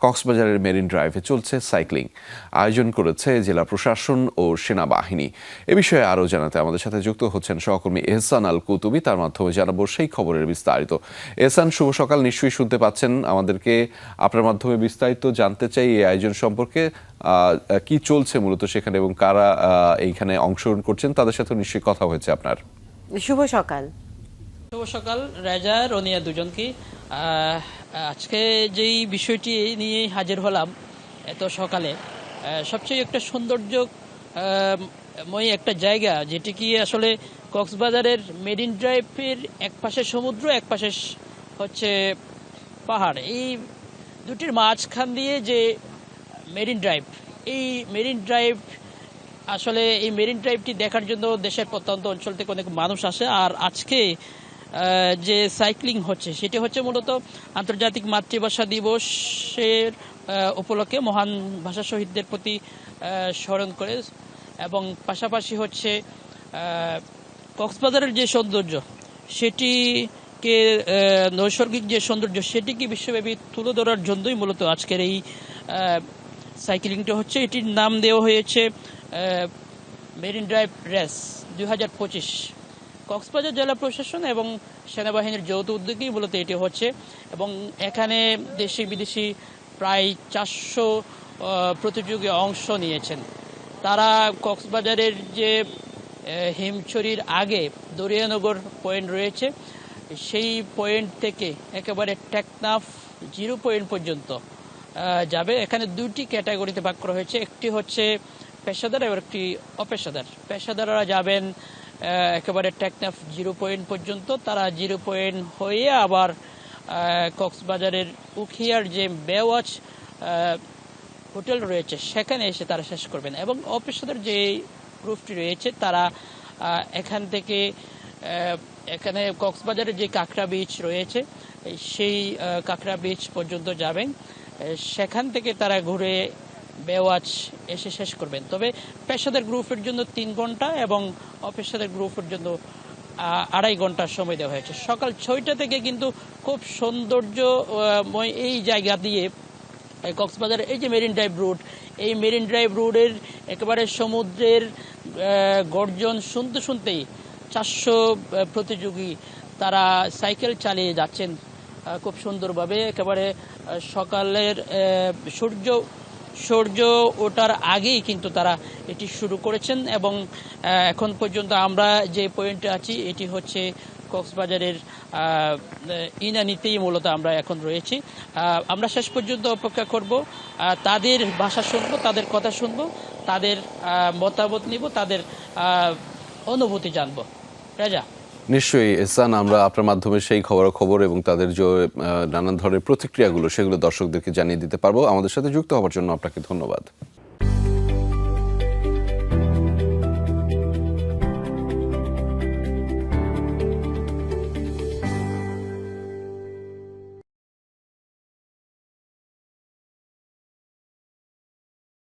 কক্সবাজারের মেরিন ড্রাইভে চলছে সাইক্লিং। আয়োজন করেছে জেলা প্রশাসন ও সেনাবাহিনী। এ বিষয়ে আরও জানাতে আমাদের সাথে যুক্ত হচ্ছেন সহকর্মী এহসান আল কুতুবি। তার মাধ্যমে জানাব সেই খবরের বিস্তারিত। এহসান শুভ সকাল। নিশ্চয়ই শুনতে পাচ্ছেন আমাদেরকে। আপনার মাধ্যমে বিস্তারিত জানতে চাই এই আয়োজন সম্পর্কে। আহ, কি চলছে মূলত সেখানে এবং কারা আহ, এইখানে অংশগ্রহণ করছেন? তাদের সাথে নিশ্চয়ই কথা হয়েছে আপনার। শুভ সকাল। শুভ সকাল রাজা রনিয়া দুজনকে। আজকে যেই বিষয়টি নিয়ে হাজির হলাম এত সকালে সবচেয়ে একটা সৌন্দর্য আহ, ময় একটা জায়গা যেটি কি আসলে কক্সবাজারের মেরিন ড্রাইভের এক পাশে সমুদ্র এক পাশে হচ্ছে পাহাড়। এই দুটির মাঝখান দিয়ে যে মেরিন ড্রাইভ এই মেরিন ড্রাইভ আসলে এই মেরিন ড্রাইভটি দেখার জন্য দেশের প্রত্যন্ত অঞ্চল থেকে অনেক মানুষ আসে। আর আজকে যে সাইক্লিং হচ্ছে, সেটি হচ্ছে মূলত আন্তর্জাতিক মাতৃভাষা দিবসের উপলক্ষে মহান ভাষা শহীদদের প্রতি স্মরণ করে এবং পাশাপাশি হচ্ছে কক্সবাজারের যে সৌন্দর্য, সেটিকে নৈসর্গিক যে সৌন্দর্য, সেটিকে বিশ্বব্যাপী তুলে ধরার জন্যই মূলত আজকের এই সাইক্লিংটা হচ্ছে। এটির নাম দেওয়া হয়েছে মেরিন ড্রাইভ রেস দুই হাজার পঁচিশ। কক্সবাজার জেলা প্রশাসন এবং সেনাবাহিনীর যৌথ উদ্যোগেই মূলত এটি হচ্ছে। এবং এখানে দেশি বিদেশি প্রায় চারশো প্রতিযোগী অংশ নিয়েছেন। তারা কক্সবাজারের যে হিমছড়ির আগে দরিয়ানগর পয়েন্ট রয়েছে, সেই পয়েন্ট থেকে একেবারে টেকনাফ জিরো পয়েন্ট পর্যন্ত যাবে। এখানে দুটি ক্যাটাগরিতে ভাগ করা হয়েছে। একটি হচ্ছে পেশাদার এবং একটি অপেশাদার। পেশাদাররা যাবেন একেবারে টেকনাফ জিরো পয়েন্ট পর্যন্ত। তারা জিরো পয়েন্ট হয়ে আবার কক্সবাজারের উখিয়ার যে বেওয়াচ হোটেল রয়েছে, সেখানে এসে তারা শেষ করবেন। এবং অপেশাদার যে গ্রুপটি রয়েছে, তারা এখান থেকে এখানে কক্সবাজারের যে কাঁকড়া বিচ রয়েছে সেই কাঁকড়া বিচ পর্যন্ত যাবেন। সেখান থেকে তারা ঘুরে বেওয়াচ এসে শেষ করবেন। তবে পেশাদার গ্রুপের জন্য তিন ঘণ্টা এবং অপেশাদার গ্রুপের জন্য আড়াই ঘণ্টার সময় দেওয়া হয়েছে। সকাল ছয়টা থেকে কিন্তু খুব সৌন্দর্যময় এই জায়গা দিয়ে কক্সবাজার, এই যে মেরিন ড্রাইভ রুট, এই মেরিন ড্রাইভ রোডের একেবারে সমুদ্রের গর্জন শুনতে শুনতেই চারশো প্রতিযোগী তারা সাইকেল চালিয়ে যাচ্ছেন। খুব সুন্দরভাবে একেবারে সকালের সূর্য সূর্য ওঠার আগেই কিন্তু তারা এটি শুরু করেছেন এবং এখন পর্যন্ত আমরা যে পয়েন্টে আছি, এটি হচ্ছে কক্সবাজারের ইনানিতেই মূলত আমরা এখন রয়েছি। আমরা শেষ পর্যন্ত অপেক্ষা করব। তাদের ভাষা শুনব, তাদের কথা শুনব, তাদের মতামত নিব, তাদের অনুভূতি জানব। রাজা? নিশ্চয়ই এসান আমরা আপনার মাধ্যমে সেই খবর খবর এবং তাদের যে নানান ধরনের প্রতিক্রিয়াগুলো, সেগুলো দর্শকদেরকে জানিয়ে দিতে পারব। আমাদের সাথে যুক্ত হওয়ার জন্য আপনাকে ধন্যবাদ।